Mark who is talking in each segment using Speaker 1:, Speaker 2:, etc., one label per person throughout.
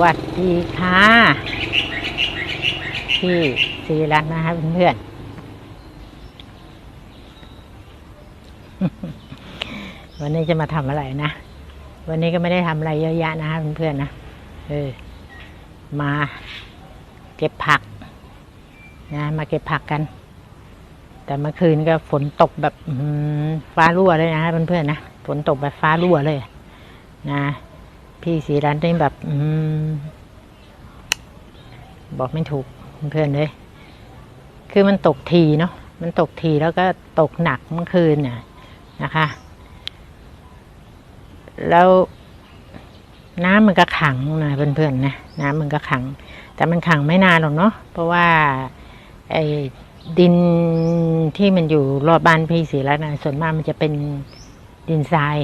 Speaker 1: วัสดีค่ะพี่สีรัตน์นะคะเพื่อนๆวันนี้จะมาทำอะไรนะ วันนี้ก็ไม่ได้ทำอะไรเยอะแยะนะคะเพื่อนๆนะเออมาเก็บผักนะมาเก็บผักกัน แต่เมื่อคืนก็ฝนตกแบบอื้อหือฟ้ารั่วเลยนะเพื่อนๆนะฝนตกแบบฟ้ารั่วเลย นะ พี่สีรัตน์นี่แบบ อืม บอกไม่ถูกเพื่อนเลย คือมันตกทีเนาะ มันตกทีแล้วก็ตกหนักเมื่อคืนน่ะนะคะ แล้วน้ำมันก็ขังนะเพื่อนๆนะน้ำมันก็ขัง แต่มันขังไม่นานหรอกเนาะเพราะว่าไอ้ดินที่มันอยู่รอบบ้านพี่ศรีรัตน์นะส่วนมากมันจะเป็นดินทราย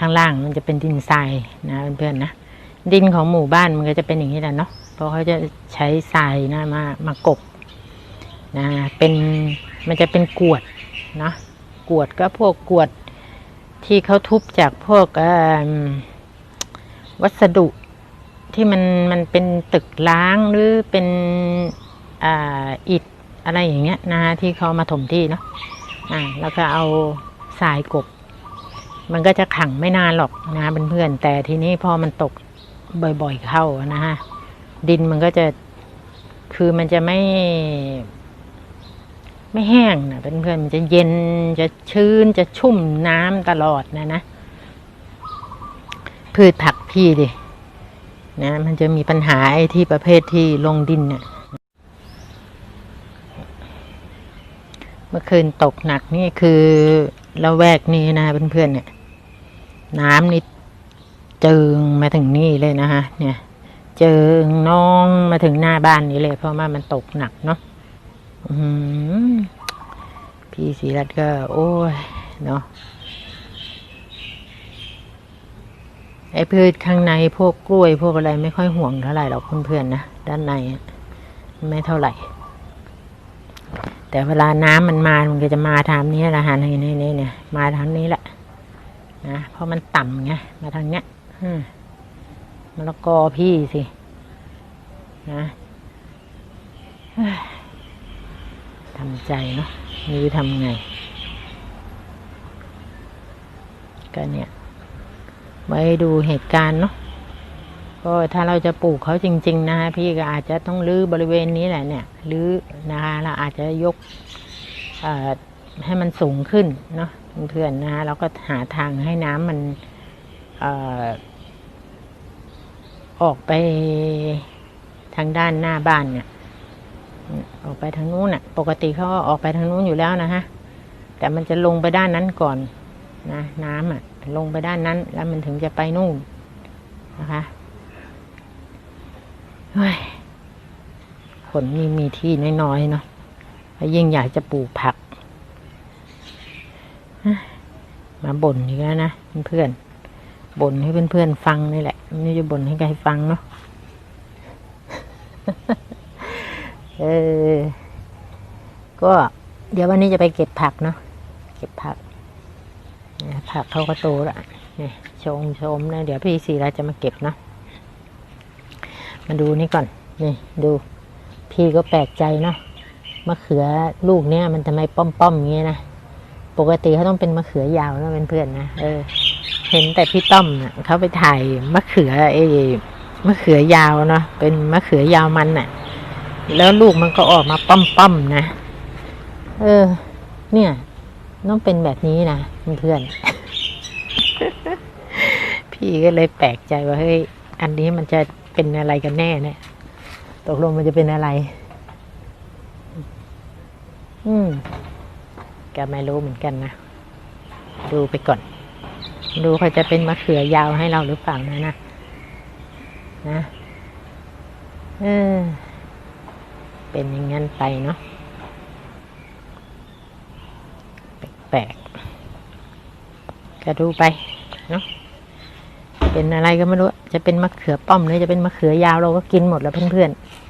Speaker 1: ข้างล่างมันจะเป็นดินทรายนะเพื่อนๆนะดินของหมู่บ้านมันก็จะเป็นอย่างนี้แหละเนาะเพราะเขาจะใช้ทรายนะมามากบนะเป็นมันจะเป็นกรวดเนาะกรวดก็พวกกรวดที่เขาทุบจากพวกวัสดุที่มันมันเป็นตึกล้างหรือเป็นอ่าอิฐอะไรอย่างเงี้ยนะที่เขามาถมที่เนาะอ่าแล้วก็เอาทรายกบ มันก็จะขังไม่นานหรอกนะเพื่อนๆแต่ทีนี้พอมันตกบ่อยๆเข้านะฮะดินมันก็จะคือมันจะไม่ ไม่แห้งนะเพื่อนๆมันจะเย็นจะชื้นจะชุ่มน้ำตลอดนะนะพืชผักพี่ดินะมันจะมีปัญหาไอ้ที่ประเภทที่ลงดินเนี่ยเมื่อคืนตกหนักนี่คือละแวกนี้นะเพื่อนๆเนี่ย น้ำนี่เจิงมาถึงนี่เลยนะฮะเนี่ย เจิงน้องมาถึงหน้าบ้านนี้เลย เพราะว่ามันตกหนักเนาะพี่ศรีรัตน์ก็ โอ้ยเนาะไอ้พืชข้างในพวกกล้วยพวกอะไรไม่ค่อยห่วงเท่าไหร่หรอกเพื่อนๆนะด้านในไม่เท่าไหร่ แต่เวลาน้ำมันมามันก็จะมาทางนี้แหละฮะนี่นี่นี่เนี่ยมาทางนี้แหละ นะเพราะมันต่ำไงมาทางเนี้ยอืมมะละกอพี่สินะเฮ้ยทำใจเนาะไม่รู้ทำไง ก็เนี่ย ไว้ดูเหตุการณ์เนาะก็ถ้าเราจะปลูกเขาจริง ๆ นะฮะพี่ก็อาจจะต้องรื้อบริเวณนี้แหละเนี่ยรื้อนะคะเราอาจจะยกเอ่อ ให้มันสูงขึ้นเนาะเพื่อนๆนะฮะเราก็หาทางให้น้ำมันอออกไปทางด้านหน้าบ้านเนี่ยออกไปทางนู้นน่ะ ปกติเขาก็ออกไปทางนู้นอยู่แล้วนะฮะแต่มันจะลงไปด้านนั้นก่อนนะน้ำอะ ลงไปด้านนั้น แล้วมันถึงจะไปนู่นนะคะเฮ้ยคนนี่มีที่น้อยๆเนาะยิ่งอยากจะปลูกผัก มาบ่นอีกแล้วนะเพื่อนๆบ่นให้เพื่อนๆฟังนี่แหละไม่จะบ่นให้ใครฟังเนาะเออก็เดี๋ยววันนี้จะไปเก็บผักเนาะเก็บผักผักเขาก็โตแล้วนี่ชมชมนะเดี๋ยวพี่สีราจะมาเก็บเนาะมาดูนี่ก่อนนี่ดูพี่ก็แปลกใจเนาะมะเขือลูกเนี้ยมันทำไมป้อมๆอย่างเงี้ยนะ ปกติเขาต้องเป็นมะเขือยาวนะเป็นเพื่อนๆนะเออ เห็นแต่พี่ต้อมน่ะเขาไปถ่ายมะเขือไอ้มะเขือยาวเนาะเป็นมะเขือยาวมันน่ะ แล้วลูกมันก็ออกมาป้อมๆนะเออ เนี่ยต้องเป็นแบบนี้นะเพื่อนๆพี่ก็เลยแปลกใจว่าเฮ้ยอันนี้มันจะเป็นอะไรกันแน่เนี่ยตกลงมันจะเป็นอะไร อืม ก็ไม่รู้เหมือนกันนะ ดูไปก่อน ดูเขาจะเป็นมะเขือยาวให้เราหรือเปล่านะนะนะเออเป็นอย่างนั้นไปเนาะแปลกๆก็ดูไปเนาะเป็นอะไรก็ไม่รู้ จะเป็นมะเขือป้อมหรือจะเป็นมะเขือยาวเราก็กินหมดแล้วเพื่อนๆ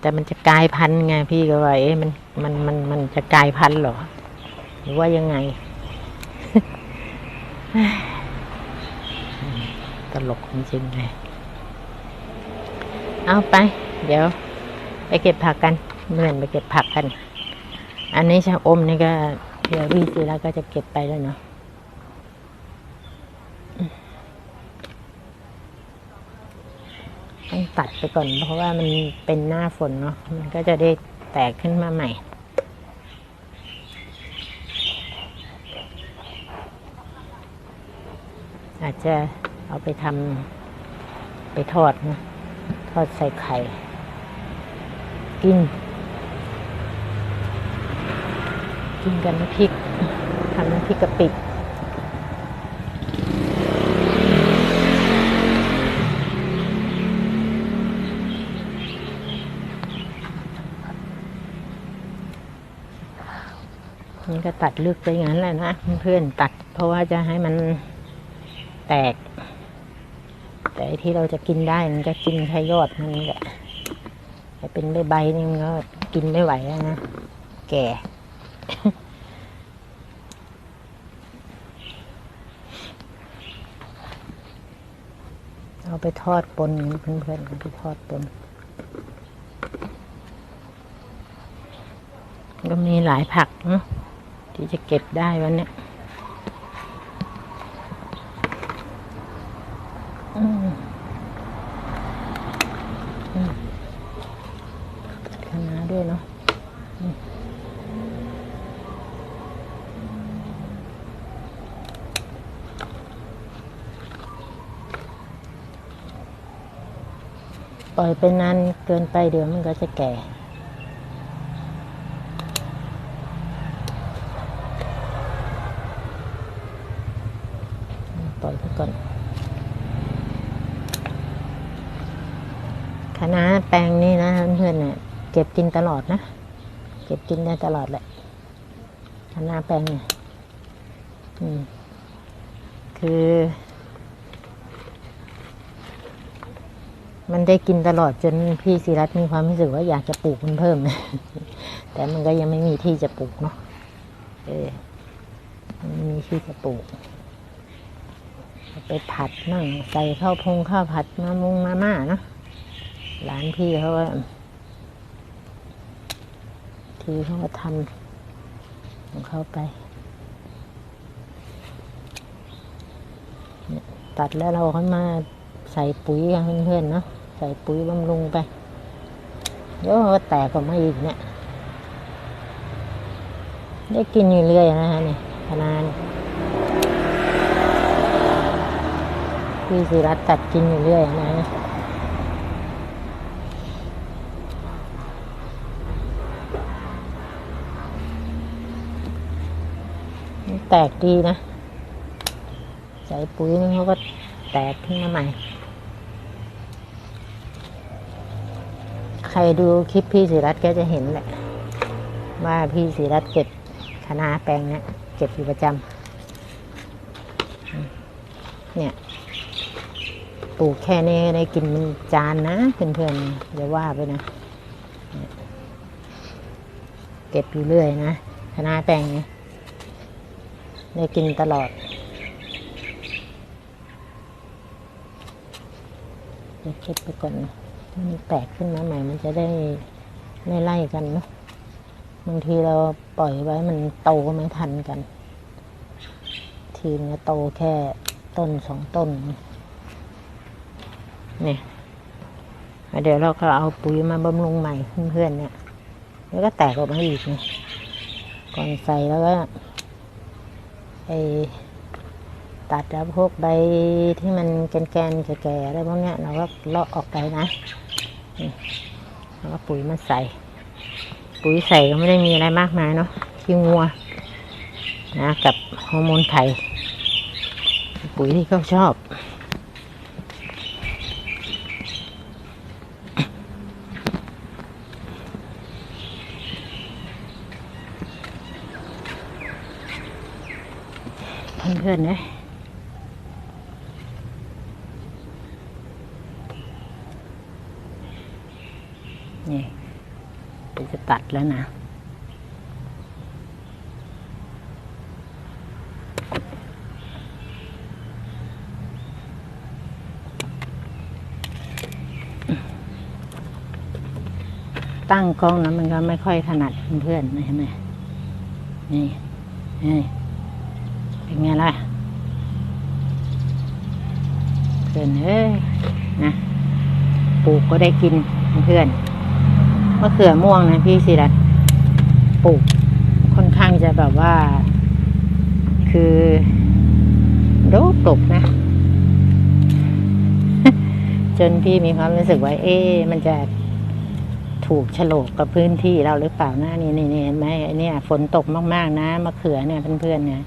Speaker 1: แต่มันจะกลายพันธุ์ไงพี่ก็ว่าเอ๊ะมันมันมันมันจะกลายพันธุ์เหรอ หรือว่ายังไง ตลกจริงๆเลยเอาไป เดี๋ยว ไปเก็บผักกันเหมือนไปเก็บผักกัน อันนี้ชะอมนี่ก็ เดี๋ยวพี่ซีแล้วก็จะเก็บไปแล้วเนาะ ต้องตัดไปก่อน เพราะว่ามันเป็นหน้าฝนเนาะมันก็จะได้แตกขึ้นมาใหม่อาจจะเอาไปทำไปทอดนะทอดใส่ไข่ กิน กินกันน้ำพริกทำน้ำพริกกะปิ นี่ก็ตัดลึกไปงั้นแหละนะเพื่อนตัด เพราะว่าจะให้มันแตก แต่ที่เราจะกินได้มันก็กินแค่ยอดมันแหละแต่เป็นใบใบนี่มันก็กินไม่ไหวแล้วนะ แก่ เอาไปทอดปนเพื่อนๆเอาไปทอดปนก็มีหลายผักเนอะ ที่จะเก็บได้วันเนี้ยอืมอืมคะด้วยเนาะปล่อยไปนานเกินไปเดี๋ยวมันก็จะแก่ ปล่อยไปก่อนคณะน้าแปลงนี่นะเพื่อนๆเนี่ยเก็ บกินตลอดนะ เก็บกินได้ตลอดแหละคณะน้าแปลงเนี่ยคือ มันได้กินตลอดจนพี่ศิรัตมีความรู้สึกว่าอยากจะปลูกมันเพิ่ม แต่มันก็ยังไม่มีที่จะปลูกเนาะเออมันไม่มีที่จะปลูก ไปผัดมั่งใส่ข้าวพงข้าวผัดมามุงมาม่าเนาะหลานพี่เขาว่า ทีเขาก็ทำของเขาไป ตัดแล้วเราค่อยมาใส่ปุ๋ยกันเพื่อนๆเนาะใส่ปุ๋ยบำรุงไปเดี๋ยวก็แตกออกมาอีกเนี่ย ได้กินอยู่เรื่อยนะฮะเนี่ยขนาดพี่ศิรัตตัดกินอยู่เรื่อยนะ แตกดีนะ ใส่ปุ๋ยนี่เขาก็แตกขึ้นมาใหม่ ใครดูคลิปพี่ศิรัตก็จะเห็นแหละ ว่าพี่ศิรัตเก็บคณะแปลงเนี้ยเก็บอยู่ประจำเนี่ยปลูกแค่นี้ได้กินเป็นจานนะเพื่อนๆอย่าว่าไปนะ เก็บอยู่เรื่อยนะคณะแปลงเนี่ย ได้กินตลอดเดี๋ยวเก็บไปก่อนถ้ามันแตกขึ้นมาใหม่ มันจะได้ไม่ไล่กันเนาะบางทีเราปล่อยไว้มันโตไม่ทันกัน ทีมก็โตแค่ต้นสองต้นเนี่ยเดี๋ยวเราก็เอาปุ๋ยมาบำรุงใหม่เพื่อนๆเนี่ย แล้วก็แตกออกมาอีกเนี่ยก่อนใส่แล้วก็ ไอตัดแล้วพวกใบที่มันแกนๆแก่ๆอะไรพวกเนี้ยเราก็เลาะออกไปนะนี่แล้วก็ปุ๋ยมาใส่ ปุ๋ยใส่ก็ไม่ได้มีอะไรมากมายเนาะขี้งัวนะกับฮอร์โมนไข่ปุ๋ยที่เขาชอบ เพื่อนๆนะนี่เดี๋ยวจะตัดแล้วนะ ตั้งกล้องนะมันก็ไม่ค่อยถนัดเพื่อนๆนะเห็นไหมนี่นี่ เป็นไงล่ะเพื่อนเอ้ยนะปลูกก็ได้กินเพื่อนมะเขือม่วงนะพี่สิรัตปลูกค่อนข้างจะแบบว่า คือโดกตกนะ จนพี่มีความรู้สึกว่า เอ๊มันจะถูกฉลกกับพื้นที่เราหรือเปล่านะนี่นี่นี่เห็นไหมไอ้เนี่ยฝนตกมากๆนะมะเขือเนี่ยเพื่อนๆเนี่ย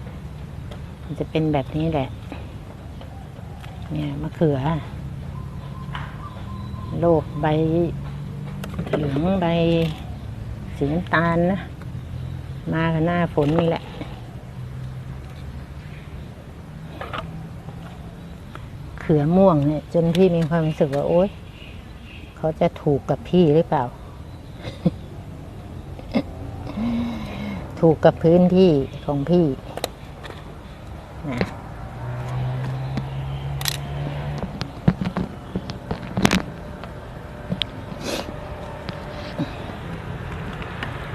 Speaker 1: มันจะเป็นแบบนี้แหละ เนี่ยมะเขือโรคใบเหลืองใบสีน้ำตาลนะ มากับหน้าฝนนี่แหละ เขือม่วงเนี่ย จนพี่มีความรู้สึกว่า โอ๊ย เขาจะถูกกับพี่หรือเปล่า ถูกกับพื้นที่ของพี่ นะ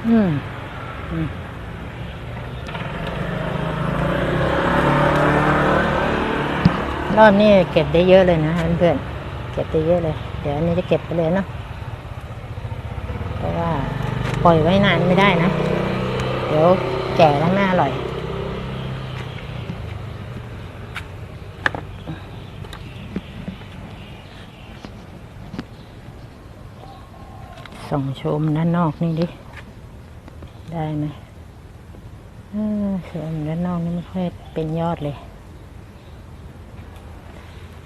Speaker 1: อืมอืมรอบนี้เก็บได้เยอะเลยนะเพื่อนๆเก็บได้เยอะเลย เดี๋ยวอันนี้จะเก็บไปเลยเนาะเพราะว่าปล่อยไว้นานไม่ได้นะ เดี๋ยวแก่แล้วไม่อร่อย ส่องชมด้านนอกนี่ดิ ได้ไหมเออชมด้านนอกนี่ไม่ค่อยเป็นยอดเลย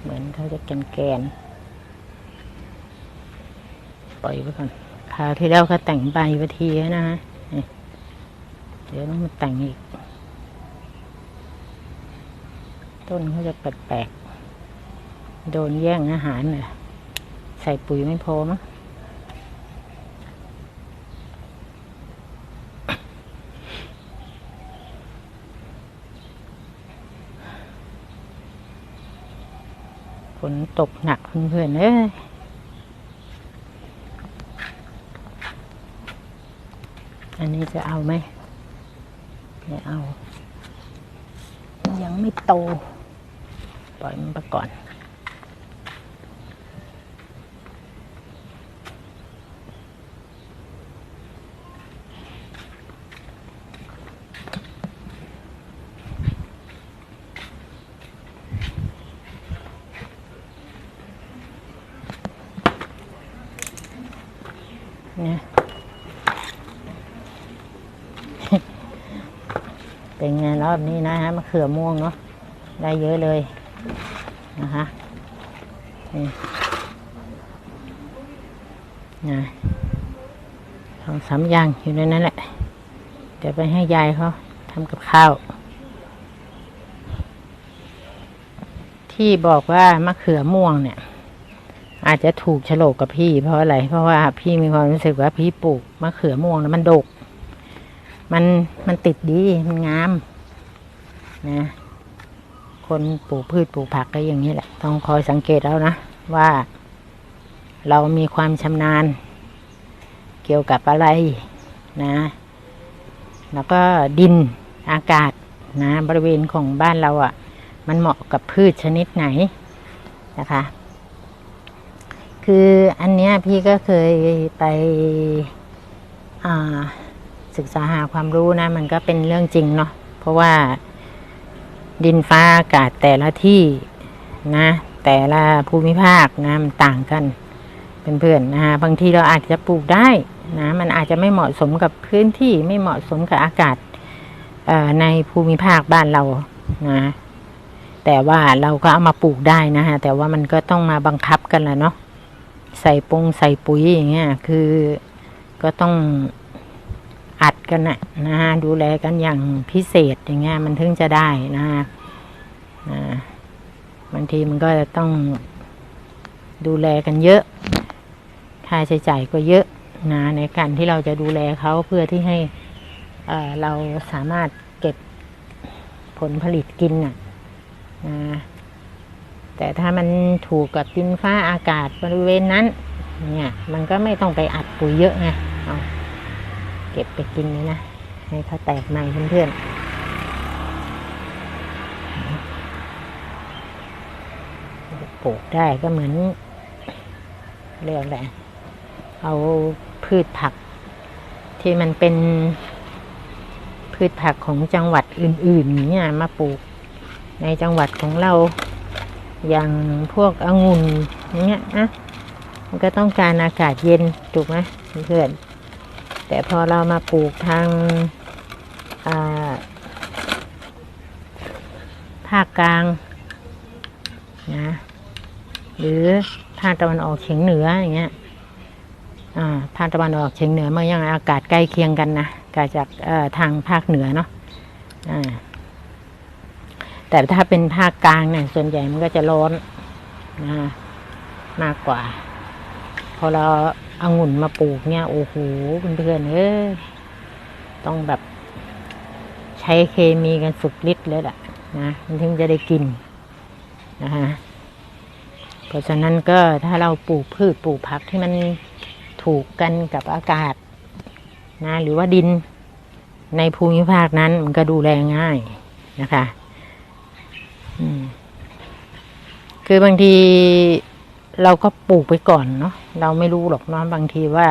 Speaker 1: เหมือนเขาจะแกนแกนๆปล่อยไว้ก่อนคราวที่แล้วเขาแต่งใบไปทีแล้วนะฮะเดี๋ยวต้องมาแต่งอีก ต้นเขาจะแปลกๆโดนแย่งอาหารเลยใส่ปุ๋ยไม่พอมั้ง นตกหนักเพื่อนๆเอ้ยอันนี้จะเอาไหมไม่เอา ยังไม่โต ปล่อยมันไปก่อน เนี่ย รอบนี้นะฮะมะเขือม่วงเนาะได้เยอะเลยนะคะนี่นะสองสามอย่างอยู่ในนั้นแหละ เดี๋ยวไปให้ยายเขาทำกับข้าว ที่บอกว่ามะเขือม่วงเนี่ย อาจจะถูกโฉลกกับพี่ เพราะอะไร เพราะว่าพี่มีความรู้สึกว่าพี่ปลูกมะเขือม่วงแล้วมันดก มันมันติดดี มันงาม นะคนปลูกพืชปลูกผักก็อย่างนี้แหละ ต้องคอยสังเกตแล้วนะ ว่า เรามีความชำนาญ เกี่ยวกับอะไรนะ แล้วก็ดินอากาศนะบริเวณของบ้านเราอะ่ะ มันเหมาะกับพืชชนิดไหนนะคะ คืออันเนี้ยพี่ก็เคยไปศึกษาหาความรู้นะ มันก็เป็นเรื่องจริงเนาะเพราะว่า ดินฟ้าอากาศแต่ละที่นะ แต่ละภูมิภาคนะมันต่างกันเพื่อนๆนะฮะบางทีเราอาจจะปลูกได้นะมันอาจจะไม่เหมาะสมกับพื้นที่ไม่เหมาะสมกับอากาศในภูมิภาคบ้านเรานะแต่ว่าเราก็เอามาปลูกได้นะฮะแต่ว่ามันก็ต้องมาบังคับกันแหละเนาะใส่ปงใส่ปุ๋ยอย่างเงี้ยคือก็ต้อง อัดกันนะนะฮะดูแลกันอย่างพิเศษอย่างเงี้ยมันถึงจะได้นะฮะบางทีมันก็จะต้องดูแลกันเยอะ ค่าใช้จ่ายก็เยอะนะในการที่เราจะดูแลเขาเพื่อที่ให้เเราสามารถเก็บผลผลิตกินน่ะนะแต่ถ้ามันถูกกับดินฟ้าอากาศบริเวณนั้น เนี่ย มันก็ไม่ต้องไปอัดปุ๋ยเยอะไง เก็บไปกินเลยนะ ให้เขาแตกใหม่เพื่อนๆปลูกได้ก็เหมือน เรียกอะไรเอาพืชผัก ที่มันเป็นพืชผักของจังหวัดอื่น ๆ เนี่ย มาปลูกในจังหวัดของเราอย่างพวกองุ่นอย่างเงี้ยนะมันก็ต้องการอากาศเย็นถูกไหมเพื่อน แต่พอเรามาปลูกทางภาคกลางนะหรือภาคตะวันออกเฉียงเหนืออย่างเงี้ยภาคตะวันออกเฉียงเหนือมันยังอากาศใกล้เคียงกันนะกาจากทางภาคเหนือเนาะแต่ถ้าเป็นภาคกลางเนี่ยส่วนใหญ่มันก็จะร้อนนะมากกว่า พอเรา เอางุ่นมาปลูกเนี่ยโอ้โหเพื่อนๆเอ้ยต้องแบบ ใช้เคมีกันสุดฤทธิ์เลยแหละนะมันถึงจะได้กินนะฮะเพราะฉะนั้นก็ถ้าเราปลูกพืชปลูกผักที่มันถูกกันกับอากาศนะหรือว่าดินในภูมิภาคนั้นมันก็ดูแลง่ายนะคะคือบางที เราก็ปลูกไปก่อนเนาะเราไม่รู้หรอกเนาะบางทีว่า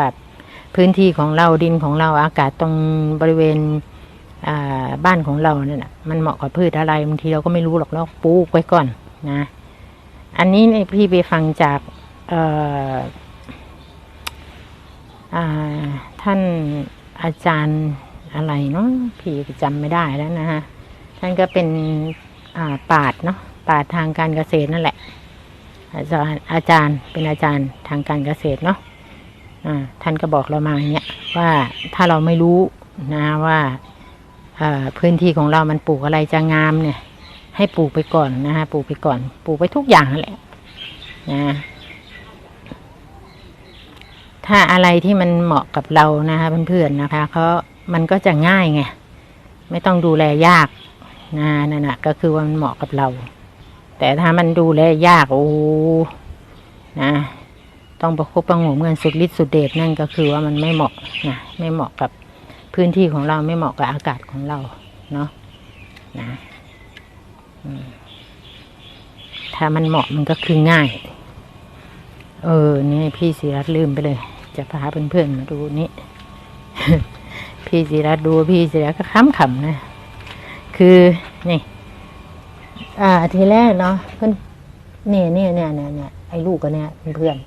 Speaker 1: พื้นที่ของเราดินของเราอากาศตรงบริเวณบ้านของเราเนี่ยนะมันเหมาะกับพืชอะไรบางทีเราก็ไม่รู้หรอกเราปลูกไว้ก่อนนะ อันนี้เนี่ยพี่ไปฟังจากเอ่ออ่าท่านอาจารย์อะไรเนาะพี่จำไม่ได้แล้วนะฮะท่านก็เป็นอ่าดเนาะปราทางการเกษตรนั่นแหละ อาจารย์อาจารย์เป็นอาจารย์ทางการเกษตรเนาะท่านก็บอกเรามาอย่างเงี้ยว่าถ้าเราไม่รู้นะว่าพื้นที่ของเรามันปลูกอะไรจะงามเนี่ยให้ปลูกไปก่อนนะฮะปลูกไปก่อน ปลูกไปทุกอย่างแหละนะถ้าอะไรที่มันเหมาะกับเรานะคะเพื่อนๆนะคะเขามันก็จะง่ายไงไม่ต้องดูแลยากนะนั่นแหะก็คือว่ามันเหมาะกับเรา แต่ถ้ามันดูแลยากโอ้นะ ต้องประคบประหงมเงินสุดฤทธิ์สุดเดชนั่นก็คือว่ามันไม่เหมาะนะไม่เหมาะกับพื้นที่ของเราไม่เหมาะกับอากาศของเราเนาะนะถ้ามันเหมาะมันก็คือง่าย เออ นี่พี่ศิรัตลืมไปเลย จะพาเพื่อนๆมาดูนี่พี่ศิรัตดูพี่ศิรัตก็ค้ำขำนะ คือนี่ อ่า ทีแรกเนาะเพื่อนเนี่ยเนี่ยเนี่ยเนี่ยเนี่ยไอ้ลูกกันเนี่ยเพื่อน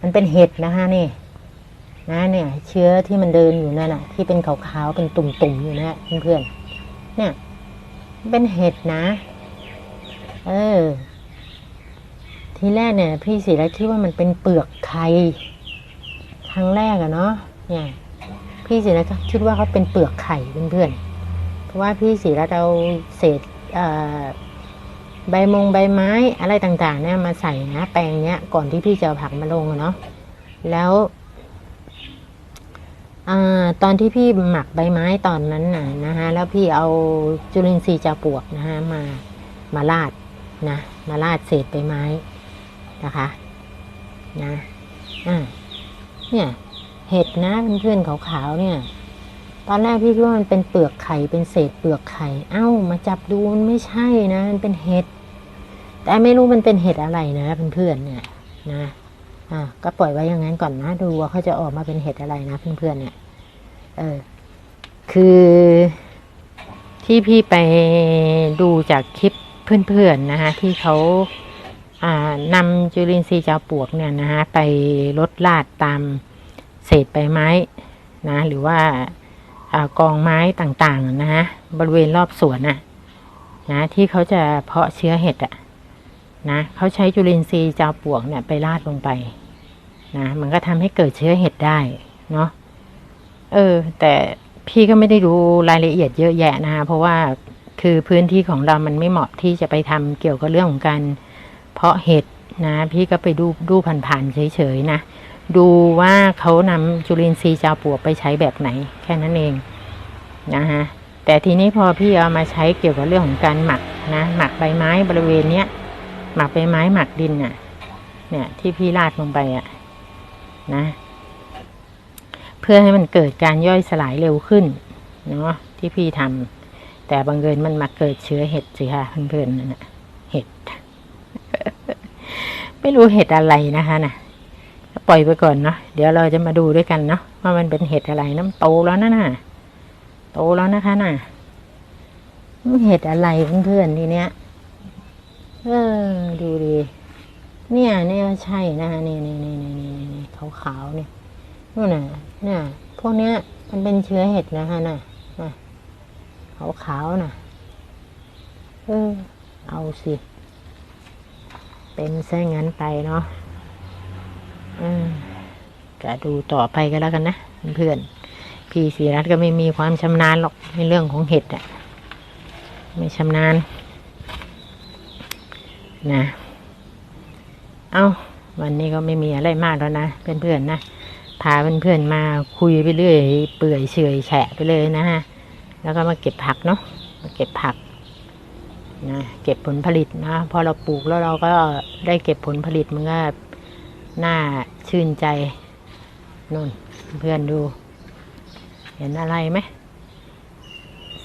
Speaker 1: มันเป็นเห็ดนะคะนี่นะเนี่ย เชื้อที่มันเดินอยู่นั่นน่ะ ที่เป็นขาวๆเป็นตุ่มๆอยู่นะเพื่อนๆเนี่ย เป็นเห็ดนะ เออ ทีแรกเนี่ย พี่ศิรัตน์คิดว่ามันเป็นเปลือกไข่ครั้งแรกอะเนาะเนี่ย พี่ศิรัตน์ก็คิดว่าเขาเป็นเปลือกไข่เพื่อนๆเพราะว่าพี่ศิรัตน์เอาเศษอ่อ ใบมงใบไม้อะไรต่างๆ เนี่ยมาใส่นะแปลงเนี้ยก่อนที่พี่จะเอาผักมาลงเนาะแล้วอาตอนที่พี่หมักใบไม้ตอนนั้นน่ะนะฮะแล้วพี่เอาจุลินทรีย์จาปลวกนะฮะมามาลาดนะมาลาดเศษใบไม้นะคะนะอ่าเนี่ยเห็ดนะเพื่อนๆขาวๆเนี่ย ตอนแรกพี่คิดว่ามันเป็นเปลือกไข่เป็นเศษเปลือกไข่ เอ้ามาจับดูมันไม่ใช่นะมันเป็นเห็ด แต่ไม่รู้มันเป็นเห็ดอะไรนะเพื่อนๆเนี่ยนะอ่าก็ปล่อยไว้อย่างนั้นก่อนนะ ดูว่าเขาจะออกมาเป็นเห็ดอะไรนะเพื่อนๆเนี่ย เออ คือที่พี่ไปดูจากคลิปเพื่อนๆนะคะที่เขาอ่านำจุลินทรีย์จาปวกเนี่ยนะคะไปลดลาดตามเศษใบไม้นะหรือว่าอากองไม้ต่างๆนะฮะบริเวณรอบสวนนะนะที่เขาจะเพาะเชื้อเห็ดอะ นะเขาใช้จุลินทรีย์จาปวกเนี่ยไปราดลงไปนะมันก็ทำให้เกิดเชื้อเห็ดได้เนาะเออ แต่พี่ก็ไม่ได้รู้รายละเอียดเยอะแยะนะคะเพราะว่าคือพื้นที่ของเรามันไม่เหมาะที่จะไปทำเกี่ยวกับเรื่องของการเพาะเห็ดนะ พี่ก็ไปดูดูผ่านๆเฉยๆนะดูว่าเขานำจุลินทรีย์จาปวกไปใช้แบบไหน แค่นั้นเองนะฮะแต่ทีนี้พอพี่เอามาใช้เกี่ยวกับเรื่องของการหมักนะหมักใบไม้บริเวณเนี้ย หมักใบไม้หมักดินน่ะ เนี่ย ที่พี่ราดลงไปอะ นะ เพื่อให้มันเกิดการย่อยสลายเร็วขึ้น เนาะที่พี่ทำแต่บังเอิญมันมาเกิดเชื้อเห็ดสิค่ะเพื่อนๆนั่นนะเห็ด ไม่รู้เห็ดอะไรนะคะน่ะปล่อยไปก่อนเนาะเดี๋ยวเราจะมาดูด้วยกันเนาะว่ามันเป็นเห็ดอะไรน้ำโตแล้วนะน่ะ โตแล้วนะคะน่ะเห็ดอะไรเพื่อนๆทีเนี้ย เออ ดูดิเนี่ยเนี่ยใช่นะคะนี่นี่นี่นี่นี่นี่ขาวขาวๆเนี่ยนู่นน่ะเนี่ยพวกเนี้ย มันเป็นเชื้อเห็ดนะคะน่ะน่ะขาวขาวน่ะ เออ เอาสิ เป็นซะงั้นไปเนาะอืมก็ดูต่อไปก็แล้วกันนะเพื่อนพี่ศรีรัตก็ไม่มีความชำนาญหรอกในเรื่องของเห็ดอะไม่ชำนาญ นะเอาวันนี้ก็ไม่มีอะไรมากแล้วนะเพื่อนๆนะพาเพื่อนๆมาคุยไปเรื่อยเปื่อยเฉยแฉะไปเลยนะฮะแล้วก็มาเก็บผักเนาะมาเก็บผักนะเก็บผลผลิตนะพอเราปลูกแล้วเราก็ได้เก็บผลผลิตมันก็น่าชื่นใจนู่นเพื่อนดู เห็นอะไรไหม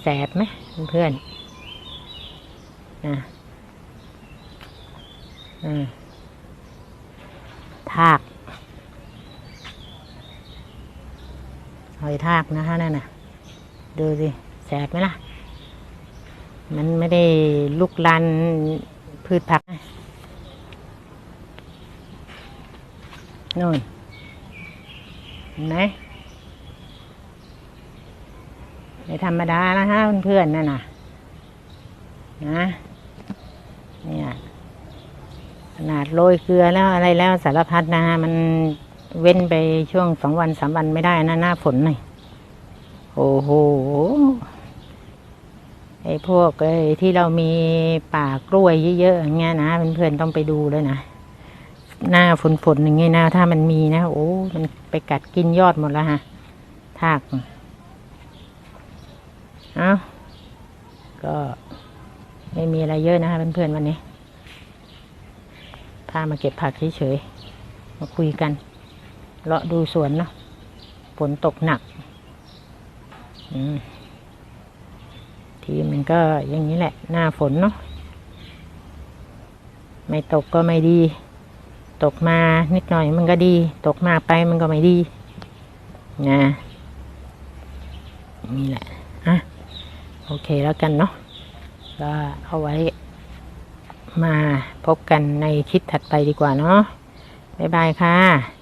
Speaker 1: แสบไหมเพื่อนนะ ทากหอยทากนะคะนั่นน่ะ ดูสิ แสบไหมล่ะ มันไม่ได้ลุกลันพืชผักนะนู่นเห็นไหมไม่ธรรมดานะฮะเพื่อนๆนั่นน่ะ นะ นาดโรยเกลือแล้วอะไรแล้วสารพัดนะฮะมันเว้นไปช่วงสองวันสามวันไม่ได้นะหน้าฝนหน่อยโอ้โหไอ้พวกไอ้ที่เรามีป่ากล้วยเยอะๆอย่างเงี้ยนะเพื่อนๆต้องไปดูเลยนะหน้าฝนฝนๆอย่างเงี้ยนะถ้ามันมีนะโอ้มันไปกัดกินยอดหมดแล้วฮะทากเอาก็ไม่มีอะไรเยอะนะคะเพื่อนๆวันนี้ พามาเก็บผักเฉยๆ มาคุยกัน เลาะดูสวนเนาะ ฝนตกหนัก ทีมันก็อย่างนี้แหละ หน้าฝนเนาะ ไม่ตกก็ไม่ดี ตกมานิดหน่อยมันก็ดี ตกมากไปมันก็ไม่ดี นะ นี่แหละ อะ โอเคแล้วกันเนาะ ก็เอาไว้ มาพบกันในคลิปถัดไปดีกว่าเนาะบ๊ายบายค่ะ